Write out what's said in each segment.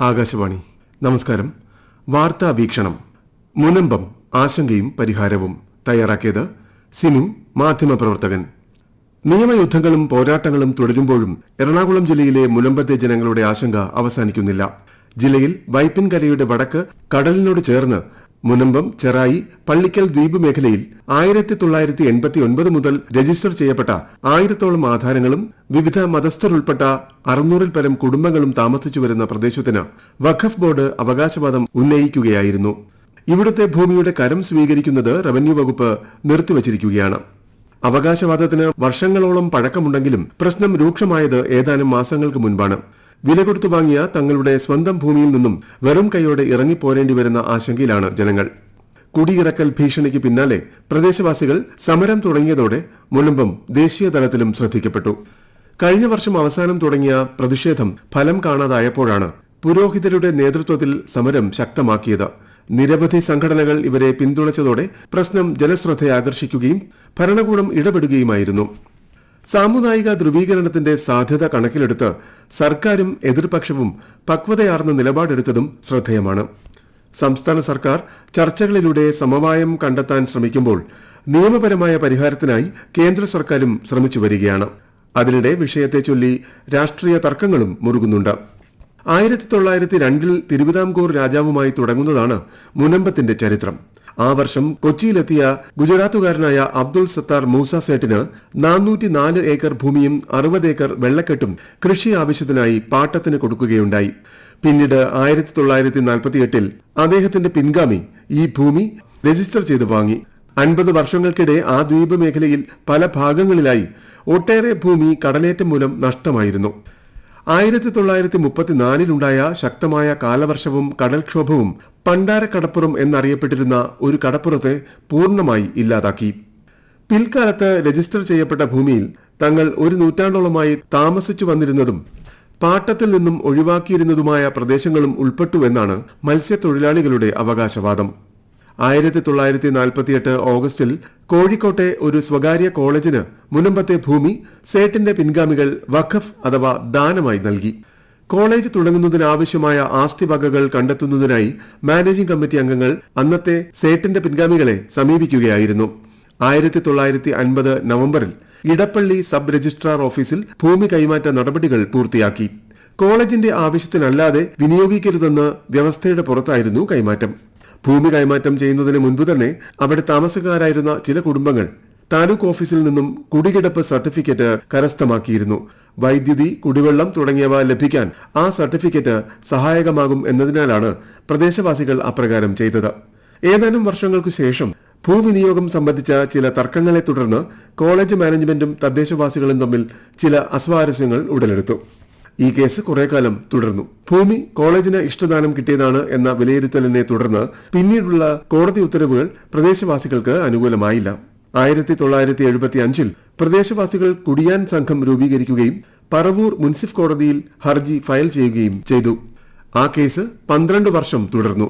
ആകാശവാണി. നമസ്കാരം. വാർത്താ വീക്ഷണം. മുനമ്പം ആശങ്കയും പരിഹാരവും തയ്യാറാക്കിയത് സിനു മാധ്യമപ്രവർത്തകൻ നിയമയുദ്ധങ്ങളും പോരാട്ടങ്ങളും തുടരുമ്പോഴും എറണാകുളം ജില്ലയിലെ മുനമ്പത്തെ ജനങ്ങളുടെ ആശങ്ക അവസാനിക്കുന്നില്ല. ജില്ലയിൽ വൈപ്പിൻകരയുടെ വടക്ക് കടലിനോട് ചേർന്ന് മുനമ്പം ചെറായി പള്ളിക്കൽ ദ്വീപ് മേഖലയിൽ ആയിരത്തി തൊള്ളായിരത്തി എൺപത്തി ഒൻപത് മുതൽ രജിസ്റ്റർ ചെയ്യപ്പെട്ട ആയിരത്തോളം ആധാരങ്ങളും വിവിധ മതസ്ഥർ ഉൾപ്പെട്ട അറുന്നൂറിൽ പരം കുടുംബങ്ങളും താമസിച്ചു വരുന്ന പ്രദേശത്തിന് വഖഫ് ബോർഡ് അവകാശവാദം ഉന്നയിക്കുകയായിരുന്നു. ഇവിടുത്തെ ഭൂമിയുടെ കരം സ്വീകരിക്കുന്നത് റവന്യൂ വകുപ്പ് നിർത്തിവച്ചിരിക്കുകയാണ്. അവകാശവാദത്തിന് വർഷങ്ങളോളം പഴക്കമുണ്ടെങ്കിലും പ്രശ്നം രൂക്ഷമായത് ഏതാനും മാസങ്ങൾക്ക് മുൻപാണ്. വില കൊടുത്തു വാങ്ങിയ തങ്ങളുടെ സ്വന്തം ഭൂമിയിൽ നിന്നും വെറും കൈയോടെ ഇറങ്ങിപ്പോരേണ്ടി വരുന്ന ആശങ്കയിലാണ് ജനങ്ങൾ. കുടിയിറക്കൽ ഭീഷണിക്ക് പിന്നാലെ പ്രദേശവാസികൾ സമരം തുടങ്ങിയതോടെ മുനമ്പം ദേശീയ തലത്തിലും ശ്രദ്ധിക്കപ്പെട്ടു. കഴിഞ്ഞ വർഷം അവസാനം തുടങ്ങിയ പ്രതിഷേധം ഫലം കാണാതായപ്പോഴാണ് പുരോഹിതരുടെ നേതൃത്വത്തിൽ സമരം ശക്തമാക്കിയത്. നിരവധി സംഘടനകൾ ഇവരെ പിന്തുണച്ചതോടെ പ്രശ്നം ജനശ്രദ്ധയാകർഷിക്കുകയും ഭരണകൂടം ഇടപെടുകയുമായിരുന്നു. സാമുദായിക ധ്രുവീകരണത്തിന്റെ സാധ്യത കണക്കിലെടുത്ത് സർക്കാരും എതിർപക്ഷവും പക്വതയാർന്ന നിലപാടെടുത്തതും ശ്രദ്ധേയമാണ്. സംസ്ഥാന സർക്കാർ ചർച്ചകളിലൂടെ സമവായം കണ്ടെത്താൻ ശ്രമിക്കുമ്പോൾ നിയമപരമായ പരിഹാരത്തിനായി കേന്ദ്ര സർക്കാരും ശ്രമിച്ചു വരികയാണ്. അതിനിടെ വിഷയത്തെ ചൊല്ലി രാഷ്ട്രീയ തർക്കങ്ങളും മുറുകുന്നുണ്ട്. ആയിരത്തി തൊള്ളായിരത്തി രണ്ടിൽ തിരുവിതാംകൂർ രാജാവുമായി തുടങ്ങുന്നതാണ് മുനമ്പത്തിന്റെ ചരിത്രം. ആ വർഷം കൊച്ചിയിലെത്തിയ ഗുജറാത്തുകാരനായ അബ്ദുൾ സത്താർ മൂസ സേട്ടിന് നാനൂറ്റി നാല് ഏക്കർ ഭൂമിയും അറുപത് ഏക്കർ വെള്ളക്കെട്ടും കൃഷി ആവശ്യത്തിനായി പാട്ടത്തിന് കൊടുക്കുകയുണ്ടായി. പിന്നീട് ആയിരത്തി തൊള്ളായിരത്തി നാൽപ്പത്തിയെട്ടിൽ അദ്ദേഹത്തിന്റെ പിൻഗാമി ഈ ഭൂമി രജിസ്റ്റർ ചെയ്ത് വാങ്ങി. അൻപത് വർഷങ്ങൾക്കിടെ ആ ദ്വീപ് മേഖലയിൽ പല ഭാഗങ്ങളിലായി ഒട്ടേറെ ഭൂമി കടലേറ്റം മൂലം നഷ്ടമായിരുന്നു. ആയിരത്തി തൊള്ളായിരത്തി മുപ്പത്തിനാലിലുണ്ടായ ശക്തമായ കാലവർഷവും കടൽക്ഷോഭവും പണ്ടാര കടപ്പുറം എന്നറിയപ്പെട്ടിരുന്ന ഒരു കടപ്പുറത്തെ പൂർണമായി ഇല്ലാതാക്കി. പിൽക്കാലത്ത് രജിസ്റ്റർ ചെയ്യപ്പെട്ട ഭൂമിയിൽ തങ്ങൾ ഒരു നൂറ്റാണ്ടോളമായി താമസിച്ചു വന്നിരുന്നതും പാട്ടത്തിൽ നിന്നും ഒഴിവാക്കിയിരുന്നതുമായ പ്രദേശങ്ങളും ഉൾപ്പെട്ടുവെന്നാണ് മത്സ്യത്തൊഴിലാളികളുടെ അവകാശവാദം. ആയിരത്തി തൊള്ളായിരത്തി നാൽപ്പത്തിയെട്ട് ഓഗസ്റ്റിൽ കോഴിക്കോട്ടെ ഒരു സ്വകാര്യ കോളേജിന് മുനമ്പത്തെ ഭൂമി സേട്ടിന്റെ പിൻഗാമികൾ വഖഫ് അഥവാ ദാനമായി നൽകി. കോളേജ് തുടങ്ങുന്നതിനാവശ്യമായ ആസ്തി വകകൾ കണ്ടെത്തുന്നതിനായി മാനേജിംഗ് കമ്മിറ്റി അംഗങ്ങൾ അന്നത്തെ സേട്ടിന്റെ പിൻഗാമികളെ സമീപിക്കുകയായിരുന്നു. ആയിരത്തി തൊള്ളായിരത്തി അൻപത് നവംബറിൽ ഇടപ്പള്ളി സബ് രജിസ്ട്രാർ ഓഫീസിൽ ഭൂമി കൈമാറ്റ നടപടികൾ പൂർത്തിയാക്കി. കോളേജിന്റെ ആവശ്യത്തിനല്ലാതെ വിനിയോഗിക്കരുതെന്ന് വ്യവസ്ഥയുടെ പുറത്തായിരുന്നു കൈമാറ്റം. ഭൂമി കൈമാറ്റം ചെയ്യുന്നതിന് മുൻപ് തന്നെ അവിടെ താമസക്കാരായിരുന്ന ചില കുടുംബങ്ങൾ താലൂക്ക് ഓഫീസിൽ നിന്നും കുടികിടപ്പ് സർട്ടിഫിക്കറ്റ് കരസ്ഥമാക്കിയിരുന്നു. വൈദ്യുതി കുടിവെള്ളം തുടങ്ങിയവ ലഭിക്കാൻ ആ സർട്ടിഫിക്കറ്റ് സഹായകമാകും എന്നതിനാലാണ് പ്രദേശവാസികൾ അപ്രകാരം ചെയ്തത്. ഏതാനും വർഷങ്ങൾക്കു ശേഷം ഭൂവിനിയോഗം സംബന്ധിച്ച ചില തർക്കങ്ങളെ തുടർന്ന് കോളേജ് മാനേജ്മെന്റും തദ്ദേശവാസികളും തമ്മിൽ ചില അസ്വാരസ്യങ്ങൾ ഉടലെടുത്തു. ഈ കേസ് കുറെ കാലം തുടർന്നു. ഭൂമി കോളേജിന് ഇഷ്ടദാനം കിട്ടിയതാണ് എന്ന വിലയിരുത്തലിനെ തുടർന്ന് പിന്നീടുള്ള കോടതി ഉത്തരവുകൾ പ്രദേശവാസികൾക്ക് അനുകൂലമായില്ല. ആയിരത്തി തൊള്ളായിരത്തി എഴുപത്തി അഞ്ചിൽ പ്രദേശവാസികൾ കുടിയാൻ സംഘം രൂപീകരിക്കുകയും പറവൂർ മുൻസിഫ് കോടതിയിൽ ഹർജി ഫയൽ ചെയ്യുകയും ചെയ്തു. ആ കേസ് പന്ത്രണ്ട് വർഷം തുടർന്നു.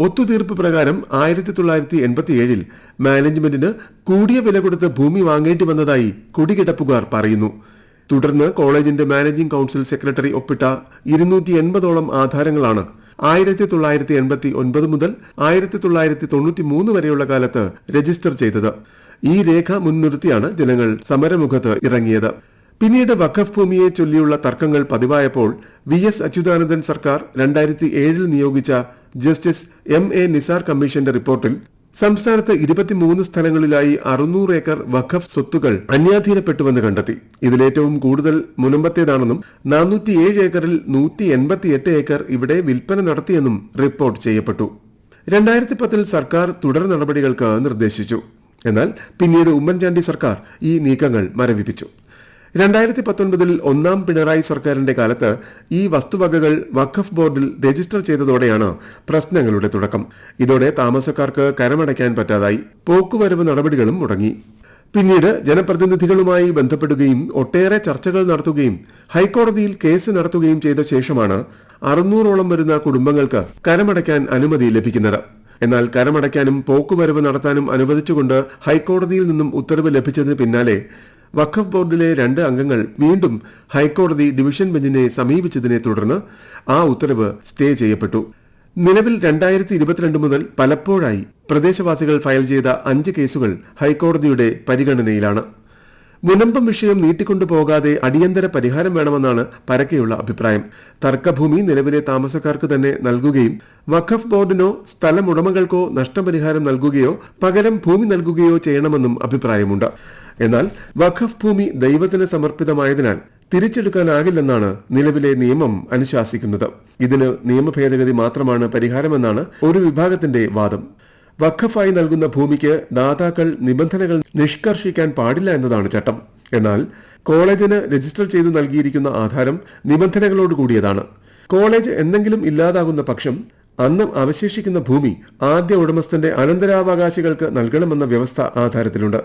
ഒത്തുതീർപ്പ് പ്രകാരം ആയിരത്തി തൊള്ളായിരത്തി എൺപത്തിയേഴിൽ മാനേജ്മെന്റിന് കൂടിയ വില കൊടുത്ത് ഭൂമി വാങ്ങേണ്ടി വന്നതായി കുടികിടപ്പുകാർ പറയുന്നു. തുടർന്ന് കോളേജിന്റെ മാനേജിംഗ് കൌൺസിൽ സെക്രട്ടറി ഒപ്പിട്ട ഇരുന്നൂറ്റി എൺപതോളം ആധാരങ്ങളാണ് ആയിരത്തി തൊള്ളായിരത്തി എൺപത്തി ഒൻപത് മുതൽ ആയിരത്തി തൊള്ളായിരത്തി തൊണ്ണൂറ്റി മൂന്ന് വരെയുള്ള കാലത്ത് രജിസ്റ്റർ ചെയ്തത്. ഈ രേഖ മുൻനിർത്തിയാണ് ജനങ്ങൾ സമരമുഖത്ത് ഇറങ്ങിയത്. പിന്നീട് വഖഫ് ഭൂമിയെ ചൊല്ലിയുള്ള തർക്കങ്ങൾ പതിവായപ്പോൾ വി എസ് അച്യുതാനന്ദൻ സർക്കാർ രണ്ടായിരത്തി ഏഴിൽ നിയോഗിച്ച ജസ്റ്റിസ് എം എ നിസാർ കമ്മീഷന്റെ റിപ്പോർട്ടിൽ സംസ്ഥാനത്ത് ഇരുപത്തിമൂന്ന് സ്ഥലങ്ങളിലായി അറുന്നൂറ് ഏക്കർ വഖഫ് സ്വത്തുകൾ അന്യാധീനപ്പെട്ടുവെന്ന് കണ്ടെത്തി. ഇതിലേറ്റവും കൂടുതൽ മുനമ്പത്തേതാണെന്നും നാനൂറ്റിയേഴ് ഏക്കറിൽ നൂറ്റി എൺപത്തിയെട്ട് ഏക്കർ ഇവിടെ വിൽപ്പന നടത്തിയെന്നും റിപ്പോർട്ട് ചെയ്യപ്പെട്ടു. രണ്ടായിരത്തി പത്തിൽ സർക്കാർ തുടർ നടപടികൾക്ക് നിർദ്ദേശിച്ചു. എന്നാൽ പിന്നീട് ഉമ്മൻചാണ്ടി സർക്കാർ ഈ നീക്കങ്ങൾ മരവിപ്പിച്ചു. രണ്ടായിരത്തി പത്തൊൻപതിൽ ഒന്നാം പിണറായി സർക്കാരിന്റെ കാലത്ത് ഈ വസ്തുവകകൾ വഖഫ് ബോർഡിൽ രജിസ്റ്റർ ചെയ്തതോടെയാണ് പ്രശ്നങ്ങളുടെ തുടക്കം. ഇതോടെ താമസക്കാർക്ക് കരമടയ്ക്കാൻ പറ്റാതായി. പോക്കുവരവ് നടപടികളും മുടങ്ങി. പിന്നീട് ജനപ്രതിനിധികളുമായി ബന്ധപ്പെടുകയും ഒട്ടേറെ ചർച്ചകൾ നടത്തുകയും ഹൈക്കോടതിയിൽ കേസ് നടത്തുകയും ചെയ്ത ശേഷമാണ് അറുന്നൂറോളം വരുന്ന കുടുംബങ്ങൾക്ക് കരമടയ്ക്കാൻ അനുമതി ലഭിക്കുന്നത്. എന്നാൽ കരമടയ്ക്കാനും പോക്കുവരവ് നടത്താനും അനുവദിച്ചുകൊണ്ട് ഹൈക്കോടതിയിൽ നിന്നും ഉത്തരവ് ലഭിച്ചതിന് പിന്നാലെ വഖഫ് ബോർഡിലെ രണ്ട് അംഗങ്ങൾ വീണ്ടും ഹൈക്കോടതി ഡിവിഷൻ ബെഞ്ചിനെ സമീപിച്ചതിനെ തുടർന്ന് ആ ഉത്തരവ് സ്റ്റേ ചെയ്യപ്പെട്ടു. നിലവിൽ രണ്ടായിരത്തി ഇരുപത്തിരണ്ട് മുതൽ പലപ്പോഴായി പ്രദേശവാസികൾ ഫയൽ ചെയ്ത അഞ്ച് കേസുകൾ ഹൈക്കോടതിയുടെ പരിഗണനയിലാണ്. മുനമ്പം വിഷയം നീട്ടിക്കൊണ്ടുപോകാതെ അടിയന്തര പരിഹാരം വേണമെന്നാണ് പരക്കെയുള്ള അഭിപ്രായം. തർക്കഭൂമി നിലവിലെ താമസക്കാർക്ക് തന്നെ നൽകുകയും വഖഫ് ബോർഡിനോ സ്ഥലമുടമകൾക്കോ നഷ്ടപരിഹാരം നൽകുകയോ പകരം ഭൂമി നൽകുകയോ ചെയ്യണമെന്നും അഭിപ്രായമുണ്ട്. എന്നാൽ വഖഫ് ഭൂമി ദൈവത്തിന് സമർപ്പിതമായതിനാൽ തിരിച്ചെടുക്കാനാകില്ലെന്നാണ് നിലവിലെ നിയമം അനുശാസിക്കുന്നത്. ഇതിന് നിയമ ഭേദഗതി മാത്രമാണ് പരിഹാരമെന്നാണ് ഒരു വിഭാഗത്തിന്റെ വാദം. വഖഫായി നൽകുന്ന ഭൂമിക്ക് ദാതാക്കൾ നിബന്ധനകൾ നിഷ്കർഷിക്കാൻ പാടില്ല എന്നതാണ് ചട്ടം. എന്നാൽ കോളേജിന് രജിസ്റ്റർ ചെയ്തു നൽകിയിരിക്കുന്ന ആധാരം നിബന്ധനകളോട് കൂടിയതാണ്. കോളേജ് എന്തെങ്കിലും ഇല്ലാതാകുന്ന പക്ഷം അന്ന് അവശേഷിക്കുന്ന ഭൂമി ആദ്യ ഉടമസ്ഥന്റെ അനന്തരാവകാശികൾക്ക് നൽകണമെന്ന വ്യവസ്ഥ ആധാരത്തിലുണ്ട്.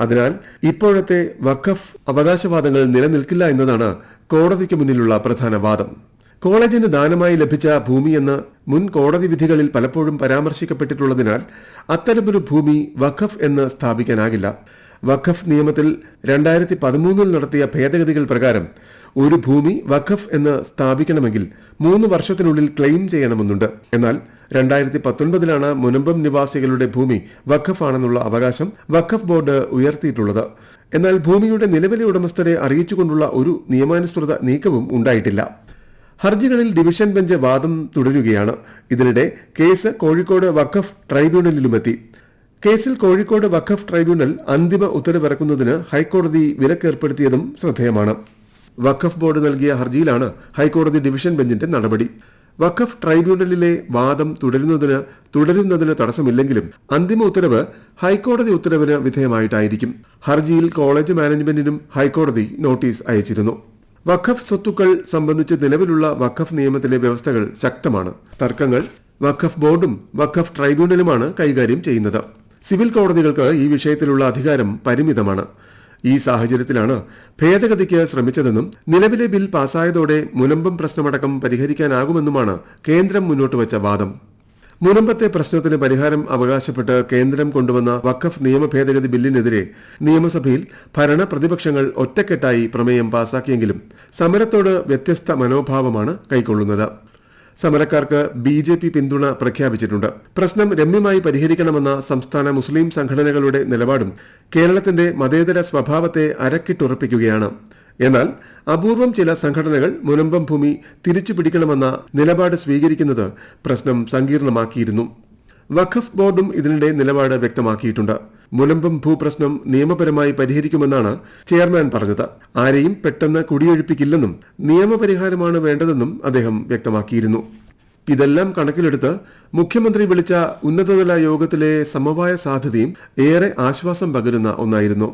അതിനാൽ ഇപ്പോഴത്തെ വഖഫ് അവകാശവാദങ്ങൾ നിലനിൽക്കില്ല എന്നതാണ് കോടതിക്ക് മുന്നിലുള്ള പ്രധാന വാദം. കോളേജിന് ദാനമായി ലഭിച്ച ഭൂമിയെന്ന് മുൻ കോടതി വിധികളിൽ പലപ്പോഴും പരാമർശിക്കപ്പെട്ടിട്ടുള്ളതിനാൽ അത്തരമൊരു ഭൂമി വഖഫ് എന്ന് സ്ഥാപിക്കാനാകില്ല. വഖഫ് നിയമത്തിൽ രണ്ടായിരത്തി പതിമൂന്നിൽ നടത്തിയ ഭേദഗതികൾ പ്രകാരം ഒരു ഭൂമി വഖഫ് എന്ന് സ്ഥാപിക്കണമെങ്കിൽ മൂന്ന് വർഷത്തിനുള്ളിൽ ക്ലെയിം ചെയ്യണമെന്നുണ്ട്. എന്നാൽ രണ്ടായിരത്തി പത്തൊൻപതിലാണ് മുനമ്പം നിവാസികളുടെ ഭൂമി വഖഫ് ആണെന്നുള്ള അവകാശം വഖഫ് ബോർഡ് ഉയർത്തിയിട്ടുള്ളത്. എന്നാൽ ഭൂമിയുടെ നിലവിലെ ഉടമസ്ഥരെ അറിയിച്ചുകൊണ്ടുള്ള ഒരു നിയമാനുസൃത നീക്കവും ഉണ്ടായിട്ടില്ല. ഹർജികളിൽ ഡിവിഷൻ ബെഞ്ച് വാദം തുടരുകയാണ്. ഇതിനിടെ കേസ് കോഴിക്കോട് വഖഫ് ട്രൈബ്യൂണലിലുമെത്തി. കേസിൽ കോഴിക്കോട് വഖഫ് ട്രൈബ്യൂണൽ അന്തിമ ഉത്തരവിറക്കുന്നതിന് ഹൈക്കോടതി വിലക്കേർപ്പെടുത്തിയതും ശ്രദ്ധേയമാണ്. വഖഫ് ബോർഡ് നൽകിയ ഹർജിയിലാണ് ഹൈക്കോടതി ഡിവിഷൻ ബെഞ്ചിന്റെ നടപടി. വഖഫ് ട്രൈബ്യൂണലിലെ വാദം തുടരുന്നതിന് തുടരുന്നതിന് തടസ്സമില്ലെങ്കിലും അന്തിമ ഉത്തരവ് ഹൈക്കോടതി ഉത്തരവിന് വിധേയമായിട്ടായിരിക്കും. ഹർജിയിൽ കോളേജ് മാനേജ്മെന്റിനും ഹൈക്കോടതി നോട്ടീസ് അയച്ചിരുന്നു. വഖഫ് സ്വത്തുക്കൾ സംബന്ധിച്ച് നിലവിലുള്ള വഖഫ് നിയമത്തിലെ വ്യവസ്ഥകൾ ശക്തമാണ്. തർക്കങ്ങൾ വഖഫ് ബോർഡും വഖഫ് ട്രൈബ്യൂണലുമാണ് കൈകാര്യം ചെയ്യുന്നത്. സിവിൽ കോടതികൾക്ക് ഈ വിഷയത്തിലുള്ള അധികാരം പരിമിതമാണ്. ഈ സാഹചര്യത്തിലാണ് ഭേദഗതിക്ക് ശ്രമിച്ചതെന്നും നിലവിലെ ബിൽ പാസായതോടെ മുനമ്പം പ്രശ്നമടക്കം പരിഹരിക്കാനാകുമെന്നുമാണ് കേന്ദ്രം മുന്നോട്ട് വച്ച വാദം. മുനമ്പത്തെ പ്രശ്നത്തിന് പരിഹാരം അവകാശപ്പെട്ട് കേന്ദ്രം കൊണ്ടുവന്ന വഖഫ് നിയമ ഭേദഗതി ബില്ലിനെതിരെ നിയമസഭയിൽ ഭരണ പ്രതിപക്ഷങ്ങൾ ഒറ്റക്കെട്ടായി പ്രമേയം പാസാക്കിയെങ്കിലും സമരത്തോട് വ്യത്യസ്ത മനോഭാവമാണ് കൈക്കൊള്ളുന്നത്. സമരക്കാർക്ക് ബി ജെ പി പിന്തുണ പ്രഖ്യാപിച്ചിട്ടുണ്ട്. പ്രശ്നം രമ്യമായി പരിഹരിക്കണമെന്ന സംസ്ഥാന മുസ്ലിം സംഘടനകളുടെ നിലപാടും കേരളത്തിന്റെ മതേതര സ്വഭാവത്തെ അരക്കിട്ടുറപ്പിക്കുകയാണ്. എന്നാൽ അപൂർവം ചില സംഘടനകൾ മുനമ്പം ഭൂമി തിരിച്ചു പിടിക്കണമെന്ന നിലപാട് സ്വീകരിക്കുന്നത് പ്രശ്നം സങ്കീർണമാക്കിയിരുന്നു. വഖഫ് ബോർഡും ഇതിനിടെ നിലപാട് വ്യക്തമാക്കിയിട്ടുണ്ട്. മുനമ്പം ഭൂപ്രശ്നം നിയമപരമായി പരിഹരിക്കുമെന്നാണ് ചെയർമാൻ പറഞ്ഞത്. ആരെയും പെട്ടെന്ന് കുടിയൊഴിപ്പിക്കില്ലെന്നും നിയമപരിഹാരമാണ് വേണ്ടതെന്നും അദ്ദേഹം വ്യക്തമാക്കിയിരുന്നു. ഇതെല്ലാം കണക്കിലെടുത്ത് മുഖ്യമന്ത്രി വിളിച്ച ഉന്നതതല യോഗത്തിലെ സമവായ സാധ്യതയും ഏറെ ആശ്വാസം പകരുന്ന ഒന്നായിരുന്നു.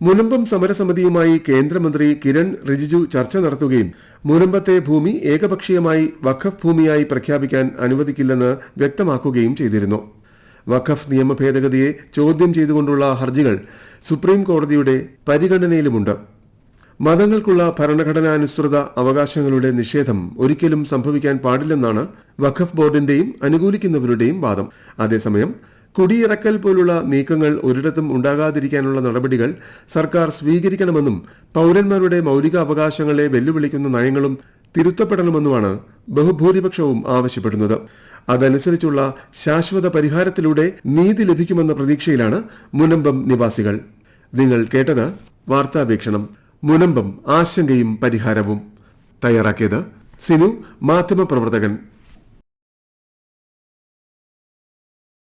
മുനമ്പം സമരസമിതിയുമായി കേന്ദ്രമന്ത്രി കിരൺ റിജിജു ചർച്ച നടത്തുകയും മുനമ്പത്തെ ഭൂമി ഏകപക്ഷീയമായി വഖഫ് ഭൂമിയായി പ്രഖ്യാപിക്കാൻ അനുവദിക്കില്ലെന്ന് വ്യക്തമാക്കുകയും ചെയ്തിരുന്നു. വഖഫ് നിയമ ഭേദഗതിയെ ചോദ്യം ചെയ്തുകൊണ്ടുള്ള ഹർജികൾ സുപ്രീം കോടതിയുടെ പരിഗണനയിലുമുണ്ട്. മതങ്ങൾക്കുള്ള ഭരണഘടനാനുസൃത അവകാശങ്ങളുടെ നിഷേധം ഒരിക്കലും സംഭവിക്കാൻ പാടില്ലെന്നാണ് വഖഫ് ബോർഡിന്റെയും അനുകൂലിക്കുന്നവരുടെയും വാദം. അതേസമയം കുടിയിറക്കൽ പോലുള്ള നീക്കങ്ങൾ ഒരിടത്തും ഉണ്ടാകാതിരിക്കാനുള്ള നടപടികൾ സർക്കാർ സ്വീകരിക്കണമെന്നും പൌരന്മാരുടെ മൌലിക അവകാശങ്ങളെ വെല്ലുവിളിക്കുന്ന നയങ്ങളും തിരുത്തപ്പെടണമെന്നുമാണ് ബഹുഭൂരിപക്ഷവും ആവശ്യപ്പെടുന്നത്. അതനുസരിച്ചുള്ള ശാശ്വത പരിഹാരത്തിലൂടെ നീതി ലഭിക്കുമെന്ന പ്രതീക്ഷയിലാണ് മുനമ്പം നിവാസികൾ. നിങ്ങൾ കേട്ടത് വാർത്താവീക്ഷണം. മുനമ്പം ആശങ്കയും പരിഹാരവും. തയ്യാറാക്കിയത് സിനു മാധ്യമപ്രവർത്തകൻ